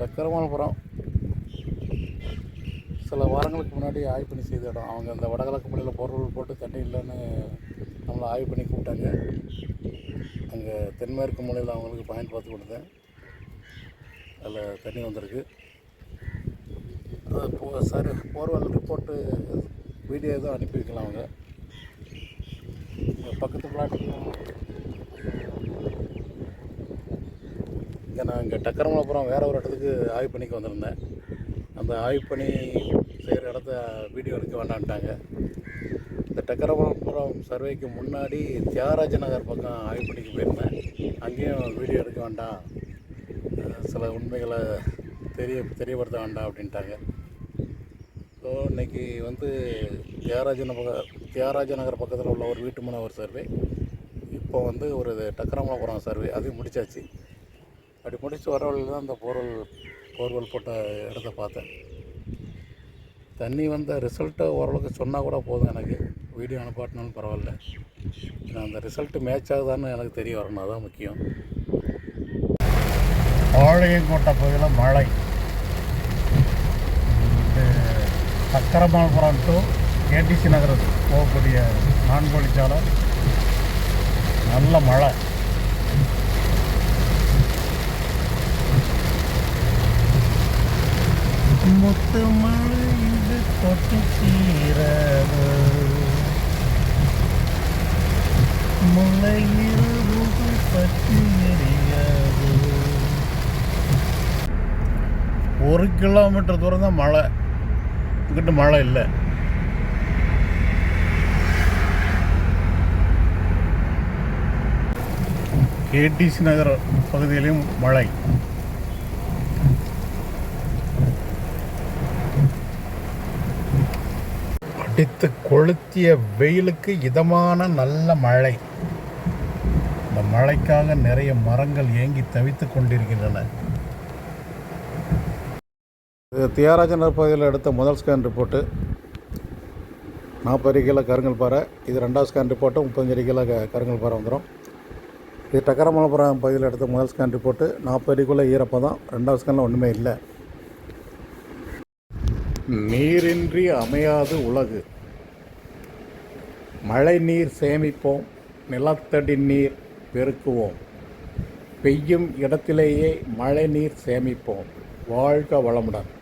டக்கரமானபுரம் சில வாரங்களுக்கு முன்னாடி ஆய்வு பண்ணி செய்த இடம். அவங்க அந்த வடகிழக்கு பள்ளியில் பொருள் போட்டு தண்ணி இல்லைன்னு நம்மளை ஆய்வு பண்ணி கூப்பிட்டாங்க. அங்கே தென்மேற்கு மூலையில் அவங்களுக்கு பாயிண்ட் பார்த்து கொடுத்தேன். அதில் தண்ணி வந்திருக்கு. அது போ சார் போர்வெல் ரிப்போர்ட்டு வீடியோ எதுவும் அனுப்பி வைக்கலாம் அவங்க பக்கத்து பிளாட்டுக்கும் இங்கே நான் இங்கே டக்கரமலபுரம் வேறு ஒரு இடத்துக்கு ஆய்வு பண்ணிக்கு வந்திருந்தேன். அந்த ஆய்வு பண்ணி செய்கிற இடத்த வீடியோ எடுக்க வேண்டான்ட்டாங்க இந்த டக்கரமலபுரம் சர்வேக்கு முன்னாடி தியாகராஜ நகர் பக்கம் ஆய்வு பண்ணிக்கு போயிருந்தேன். அங்கேயும் வீடியோ எடுக்க வேண்டாம். சில உண்மைகளை தெரிய தெரியப்படுத்த வேண்டாம் அப்படின்ட்டாங்க. ஸோ இன்னைக்கு வந்து தியாகராஜ நகர் தியாகராஜ நகர் பக்கத்தில் உள்ள ஒரு வீட்டு மன ஒரு சர்வே. இப்போ வந்து ஒரு டக்கரமலபுரம் சர்வே. அதையும் முடிச்சாச்சு. அப்படி முடித்து வர வழியில் தான் அந்த போர்வெல் போர்வெல் போட்ட இடத்த பார்த்தேன். தண்ணி வந்த ரிசல்ட்டை ஓரளவுக்கு சொன்னால் கூட போதும் எனக்கு. வீடியோ அனுப்பாட்டினாலும் பரவாயில்ல. ஏன்னா அந்த ரிசல்ட்டு மேட்ச் ஆகுதான்னு எனக்கு தெரிய வரணும். அதான் முக்கியம். ஆழையங்கோட்டை பகுதியில் மழை. இது சக்கரமாபுரம் டு கேடிசி நகர் போகக்கூடிய நான்கோழிச்சாலை நல்ல மழை. முத்து மழை இது தொட்டு தீரவு முளை இரவுகள் பற்றி எரியாது ஒரு கிலோமீட்டர் தூரம் தான் மழை. இங்கிட்டு மழை இல்லை. கேடிசி நகர் பகுதியிலையும் மழை. அடித்து கொளுத்திய வெயிலுக்கு இதமான நல்ல மழை. இந்த மழைக்காக நிறைய மரங்கள் ஏங்கி தவித்து கொண்டிருக்கின்றன. இது தியாகராஜனர் பகுதியில் எடுத்த முதல் ஸ்கேன் ரிப்போர்ட்டு நாற்பது கிலோ கருங்கல் பாறை. இது ரெண்டாவது ஸ்கேன் ரிப்போர்ட்டு முப்பத்தஞ்சு கிலோ கருங்கல் பாறை வந்துடும் இது டக்கரமலபுரம் பகுதியில் எடுத்த முதல் ஸ்கேன் ரிப்போர்ட்டு நாற்பது அடிக்குள்ளே ஈரப்பதம். ரெண்டாவது ஸ்கேனில் ஒன்றுமே இல்லை. நீரின்றி அமையாது உலகு. மழை நீர் சேமிப்போம் நிலத்தடி நீர் பெருக்குவோம். பெய்யும் இடத்திலேயே மழை நீர் சேமிப்போம். வாழ்க வளமுடன்.